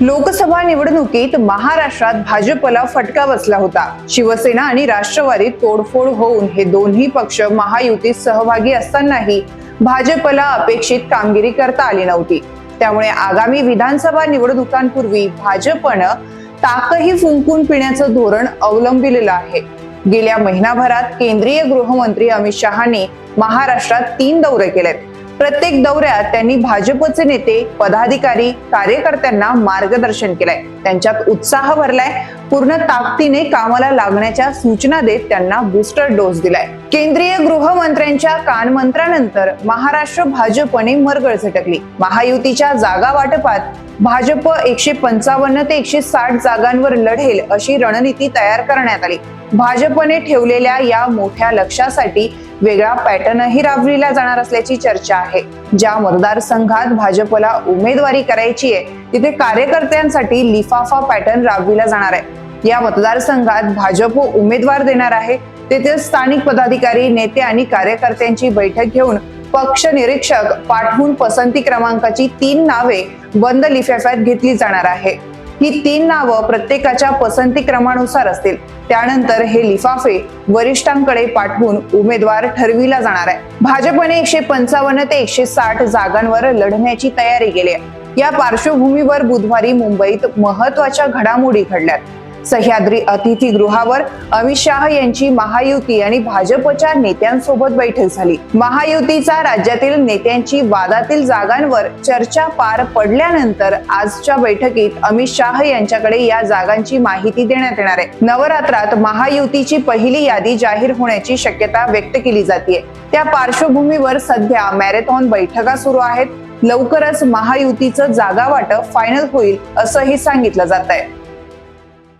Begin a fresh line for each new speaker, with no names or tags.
लोकसभा निवडणुकीत महाराष्ट्रात भाजपला फटका बसला होता. शिवसेना आणि राष्ट्रवादीत तोडफोड होऊन हे दोन्ही पक्ष महायुतीत सहभागी असतानाही भाजपला अपेक्षित कामगिरी करता आली नव्हती. त्यामुळे आगामी विधानसभा निवडणुकांपूर्वी भाजपनं ताकही फुंकून पिण्याचं धोरण अवलंबिलेलं आहे. गेल्या महिनाभरात केंद्रीय गृहमंत्री अमित शहाने महाराष्ट्रात तीन दौरे केलेत. प्रत्येक दौऱ्यात त्यांनी भाजपचे नेते पदाधिकारी कार्यकर्त्यांना मार्गदर्शन केलंय. त्यांच्यात उत्साह भरलाय. पूर्ण ताकदीने कामाला लागण्याच्या सूचना देत त्यांना बूस्टर डोस दिलाय. केंद्रीय गृहमंत्र्यांच्या कानमंत्रानंतर महाराष्ट्र भाजपने मरगळ झटकली. महायुतीच्या जागा वाटपात भाजप एकशे पंचावन्न ते एकशे साठ जागांवर लढेल अशी रणनीती तयार करण्यात आली. भाजपने ठेवलेल्या या मोठ्या लक्ष्यासाठी वेगळा पॅटर्नही राबविला जाणार असल्याची चर्चा आहे. ज्या मतदारसंघात भाजपला उमेदवारी करायची आहे तिथे कार्यकर्त्यांसाठी लिफाफा पॅटर्न राबविला जाणार आहे. या मतदारसंघात भाजप उमेदवार देणार आहे तेथे स्थानिक पदाधिकारी नेते आणि कार्यकर्त्यांची बैठक घेऊन पक्ष निरीक्षक पाठवून पसंती क्रमांकाची तीन नावे बंद लिफाफ्यात घेतली जाणार आहे. ही तीन नावं प्रत्येकाच्या पसंती क्रमानुसार असतील. त्यानंतर हे लिफाफे वरिष्ठांकडे पाठवून उमेदवार ठरविला जाणार आहे. भाजपने एकशे पंचावन्न ते एकशे साठ जागांवर लढण्याची तयारी केली आहे. या पार्श्वभूमीवर बुधवारी मुंबईत महत्त्वाच्या घडामोडी घडल्यात. सह्याद्री अतिथीगृहावर अमित शाह यांची महायुती आणि भाजपच्या नेत्यांसोबत बैठक झाली. महायुतीचा राज्यातील नेत्यांची वादातील जागांवर चर्चा पार पडल्यानंतर आजच्या बैठकीत अमित शाह यांच्याकडे या जागांची माहिती देण्यात येणार आहे. नवरात्रात महायुतीची पहिली यादी जाहीर होण्याची शक्यता व्यक्त केली जाते त्या पार्श्वभूमीवर सध्या मॅरेथॉन बैठका सुरू आहेत. लवकरच महायुतीचं जागा वाटप फायनल होईल असंही सांगितलं जात आहे